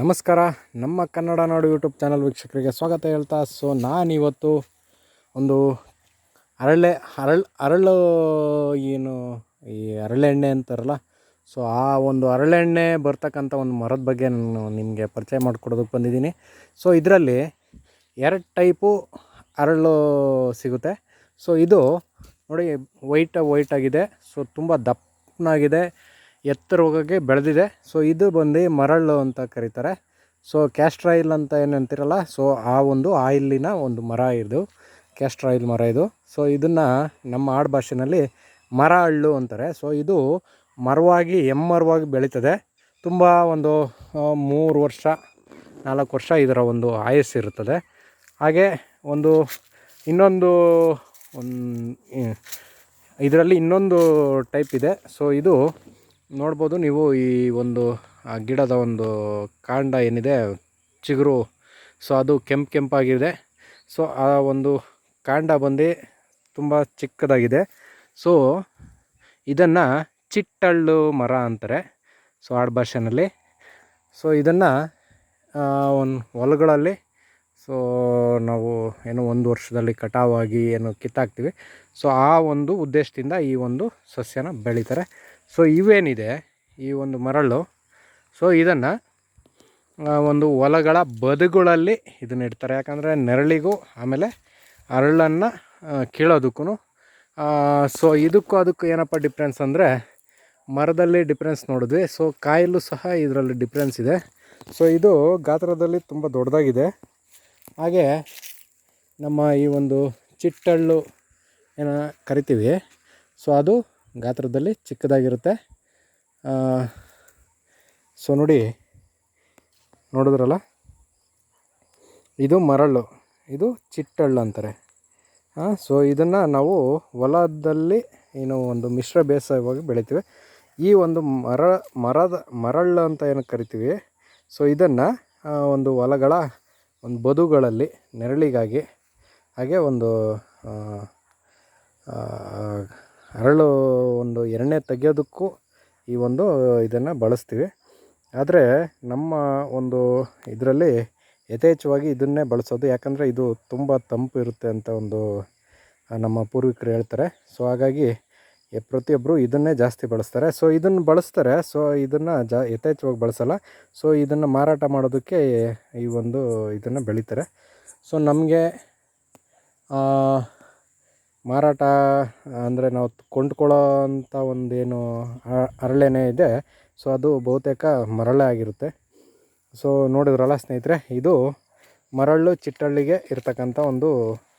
ನಮಸ್ಕಾರ. ನಮ್ಮ ಕನ್ನಡ ನಾಡು YouTube channel ವೀಕ್ಷಕರಿಗೆ ಸ್ವಾಗತ ಹೇಳ್ತಾ, ಸೊ ನಾನಿವತ್ತು ಒಂದು ಅರಳೆ, ಅರಳು ಅರಳು ಏನು ಈ ಅರಳೆಣ್ಣೆ ಅಂತಾರಲ್ಲ, ಸೊ ಆ ಒಂದು ಅರಳೆಣ್ಣೆ ಬರ್ತಕ್ಕಂಥ ಒಂದು ಮರದ ಬಗ್ಗೆ ನಾನು ನಿಮಗೆ ಪರಿಚಯ ಮಾಡಿಕೊಡೋದಕ್ಕೆ ಬಂದಿದ್ದೀನಿ. ಸೊ ಇದರಲ್ಲಿ ಎರಡು ಟೈಪು ಅರಳು ಸಿಗುತ್ತೆ. ಸೊ ಇದು ನೋಡಿ, ವೈಟ್ ವೈಟಾಗಿದೆ ಸೊ ತುಂಬ ದಪ್ಪನಾಗಿದೆ. ಎತ್ತರವಾಗಿ ಬೆಳೆದಿದೆ. ಸೊ ಇದು ಬಂದು ಮರಳು ಅಂತ ಕರೀತಾರೆ. ಸೊ ಕ್ಯಾಸ್ಟ್ರ್ ಆಯಿಲ್ ಅಂತ ಏನು ಅಂತಿರಲ್ಲ? ಸೊ ಆ ಒಂದು ಆಯಿಲಿನ ಒಂದು ಮರ ಇದು. ಕ್ಯಾಸ್ಟ್ರ್ ಆಯಿಲ್ ಮರ ಇದು. ಸೊ ಇದನ್ನು ನಮ್ಮ ಆಡು ಭಾಷೆಯಲ್ಲಿ ಮರ ಹಳ್ಳು ಅಂತಾರೆ. ಸೊ ಇದು ಮರವಾಗಿ ಎಮ್ಮರವಾಗಿ ಬೆಳೀತದೆ. ತುಂಬ ಒಂದು ಮೂರು ವರ್ಷ, ನಾಲ್ಕು ವರ್ಷ ಇದರ ಒಂದು ಆಯಸ್ಸಿರುತ್ತದೆ ಹಾಗೆ ಒಂದು, ಇನ್ನೊಂದು, ಒಂದು, ಇದರಲ್ಲಿ ಇನ್ನೊಂದು ಟೈಪ್ ಇದೆ. ಸೊ ಇದು ನೋಡ್ಬೋದು. ನೀವು ಈ ಒಂದು, ಆ ಗಿಡದ ಒಂದು ಕಾಂಡ ಏನಿದೆ, ಚಿಗುರು, ಸೊ ಅದು ಕೆಂಪು ಕೆಂಪಾಗಿದೆ. ಸೊ ಆ ಒಂದು ಕಾಂಡ ಬಂದು ತುಂಬ ಚಿಕ್ಕದಾಗಿದೆ. ಸೊ ಇದನ್ನು ಚಿಟ್ಟಳ್ಳು ಮರ ಅಂತಾರೆ, ಸೊ ಆಡು ಭಾಷೆನಲ್ಲಿ. ಸೊ ಇದನ್ನು ಒಂದು ಹೊಲಗಳಲ್ಲಿ, ಸೊ ನಾವು ಏನು ಒಂದು ವರ್ಷದಲ್ಲಿ ಕಟಾವಾಗಿ ಏನು ಕಿತ್ತಾಕ್ತೀವಿ. ಸೊ ಆ ಒಂದು ಉದ್ದೇಶದಿಂದ ಈ ಒಂದು ಸಸ್ಯನ ಬೆಳೀತಾರೆ. ಸೊ ಇವೇನಿದೆ ಈ ಒಂದು ಮರಳು. ಸೊ ಇದನ್ನು ಒಂದು ಹೊಲಗಳ ಬದುಗಳಲ್ಲಿ ಇದನ್ನ ಇಡ್ತಾರೆ. ಯಾಕಂದರೆ ನೆರಳಿಗೂ ಆಮೇಲೆ ಅರಳನ್ನು ಕೀಳೋದಕ್ಕೂ ಸೊ ಇದಕ್ಕೂ ಅದಕ್ಕೂ ಏನಪ್ಪ ಡಿಫ್ರೆನ್ಸ್ ಅಂದರೆ ಮರದಲ್ಲಿ ಡಿಫ್ರೆನ್ಸ್ ನೋಡಿದ್ವಿ. ಸೊ ಕಾಯಲ್ಲೂ ಸಹ ಇದರಲ್ಲಿ ಡಿಫ್ರೆನ್ಸ್ ಇದೆ. ಸೊ ಇದು ಗಾತ್ರದಲ್ಲಿ ತುಂಬ ದೊಡ್ಡದಾಗಿದೆ. ಹಾಗೆ ನಮ್ಮ ಈ ಒಂದು ಚಿಟ್ಟಳ್ಳು ಏನೋ ಕರಿತೀವಿ. ಸೊ ಅದು ಗಾತ್ರದಲ್ಲಿ ಚಿಕ್ಕದಾಗಿರುತ್ತೆ. ಸೊ ನೋಡಿ, ನೋಡಿದ್ರಲ್ಲ? ಇದು ಮರಳು, ಇದು ಚಿಟ್ಟಳ್ಳು ಅಂತಾರೆ. ಹಾಂ ಸೊ ಇದನ್ನು ನಾವು ಹೊಲದಲ್ಲಿ ಏನು ಒಂದು ಮಿಶ್ರ ಬೇಸಾಯವಾಗಿ ಬೆಳಿತೀವಿ. ಈ ಒಂದು ಮರ, ಮರದ, ಮರಳು ಅಂತ ಏನು ಕರಿತೀವಿ ಸೊ ಇದನ್ನು ಒಂದು ಹೊಲಗಳ ಒಂದು ಬದುಗಳಲ್ಲಿ, ನೆರಳಿಗಾಗಿ ಹಾಗೆ ಒಂದು ಅರಳು ಒಂದು ಎಣ್ಣೆ ತೆಗೆಯೋದಕ್ಕೂ ಈ ಒಂದು ಇದನ್ನು ಬಳಸ್ತೀವಿ. ಆದರೆ ನಮ್ಮ ಒಂದು ಇದರಲ್ಲಿ ಯಥೇಚ್ಛವಾಗಿ ಇದನ್ನೇ ಬಳಸೋದು. ಯಾಕಂದರೆ ಇದು ತುಂಬ ತಂಪು ಇರುತ್ತೆ ಅಂತ ಒಂದು ನಮ್ಮ ಪೂರ್ವಿಕರು ಹೇಳ್ತಾರೆ. ಸೊ, ಹಾಗಾಗಿ ಪ್ರತಿಯೊಬ್ಬರು ಇದನ್ನೇ ಜಾಸ್ತಿ ಬಳಸ್ತಾರೆ. ಸೊ, ಇದನ್ನು ಬಳಸ್ತಾರೆ. ಸೊ, ಇದನ್ನು ಜಾ, ಯಥೇಚ್ಛವಾಗಿ ಬಳಸಲ್ಲ. ಸೊ, ಇದನ್ನು ಮಾರಾಟ ಮಾಡೋದಕ್ಕೆ ಈ ಒಂದು ಇದನ್ನು ಬೆಳೀತಾರೆ. ಸೊ, ನಮಗೆ ಮಾರಾಟ, ಅಂದರೆ ನಾವು ಕೊಂಡ್ಕೊಳ್ಳೋ ಅಂಥ ಒಂದೇನು ಅರಳೆನೇ ಇದೆ. ಸೊ ಅದು ಬಹುತೇಕ ಮರಳೆ ಆಗಿರುತ್ತೆ. ಸೊ ನೋಡಿದ್ರಲ್ಲ ಸ್ನೇಹಿತರೆ, ಇದು ಮರಳು ಚಿಟ್ಟಳ್ಳಿಗೆ ಇರತಕ್ಕಂಥ ಒಂದು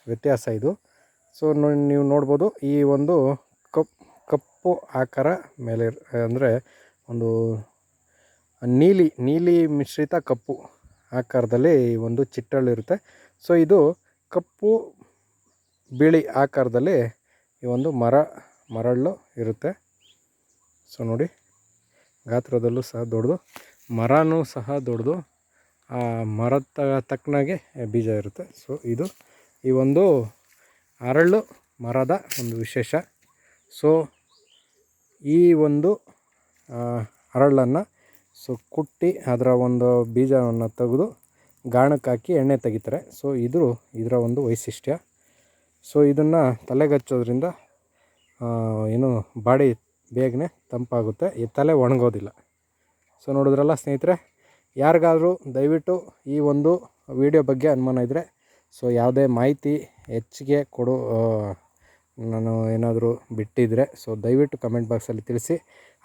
ವ್ಯತ್ಯಾಸ ಇದು. ಸೊ ನೀವು ನೋಡ್ಬೋದು, ಈ ಒಂದು ಕಪ್, ಕಪ್ಪು ಆಕಾರ ಮೇಲೆ ಅಂದರೆ ಒಂದು ನೀಲಿ ನೀಲಿ ಮಿಶ್ರಿತ ಕಪ್ಪು ಆಕಾರದಲ್ಲಿ ಒಂದು ಚಿಟ್ಟಳ್ಳಿರುತ್ತೆ ಸೊ ಇದು ಕಪ್ಪು ಬಿಳಿ ಆಕಾರದಲ್ಲಿ ಈ ಒಂದು ಮರ ಮರಳು ಇರುತ್ತೆ. ಸೊ ನೋಡಿ, ಗಾತ್ರದಲ್ಲೂ ಸಹ ದೊಡ್ಡದು, ಮರನೂ ಸಹ ದೊಡ್ಡದು. ಆ ಮರದ ತಕ್ಕನಾಗೆ ಬೀಜ ಇರುತ್ತೆ. ಸೊ ಇದು ಈ ಒಂದು ಅರಳು ಮರದ ಒಂದು ವಿಶೇಷ. ಸೊ ಈ ಒಂದು ಅರಳನ್ನು ಸೊ ಕುಟ್ಟಿ ಅದರ ಒಂದು ಬೀಜವನ್ನು ತೆಗೆದು ಗಾಣಕ್ಕೆ ಹಾಕಿ ಎಣ್ಣೆ ತೆಗಿತಾರೆ. ಸೊ ಇದು ಇದರ ಒಂದು ವೈಶಿಷ್ಟ್ಯ. ಸೊ ಇದನ್ನು ತಲೆಗೆ ಹಚ್ಚೋದ್ರಿಂದ ಏನು ಬಾಡಿ ಬೇಗನೆ ತಂಪಾಗುತ್ತೆ. ಈ ತಲೆ ಒಣಗೋದಿಲ್ಲ. ಸೊ ನೋಡಿದ್ರಲ್ಲ ಸ್ನೇಹಿತರೆ, ಯಾರಿಗಾದರೂ ದಯವಿಟ್ಟು ಈ ಒಂದು ವಿಡಿಯೋ ಬಗ್ಗೆ ಅನುಮಾನ ಇದ್ದರೆ ಸೊ ಯಾವುದೇ ಮಾಹಿತಿ ಹೆಚ್ಚಿಗೆ ಕೊಡು ನಾನು ಏನಾದರೂ ಬಿಟ್ಟಿದ್ದರೆ ಸೊ ದಯವಿಟ್ಟು ಕಮೆಂಟ್ ಬಾಕ್ಸಲ್ಲಿ ತಿಳಿಸಿ.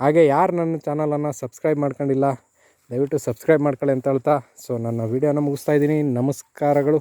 ಹಾಗೆ ಯಾರು ನನ್ನ ಚಾನಲನ್ನು ಸಬ್ಸ್ಕ್ರೈಬ್ ಮಾಡ್ಕೊಂಡಿಲ್ಲ, ದಯವಿಟ್ಟು ಸಬ್ಸ್ಕ್ರೈಬ್ ಮಾಡ್ಕೊಳ್ಳಿ ಅಂತ ಹೇಳ್ತಾ ಸೊ ನನ್ನ ವೀಡಿಯೋನ ಮುಗಿಸ್ತಾ ಇದ್ದೀನಿ. ನಮಸ್ಕಾರಗಳು.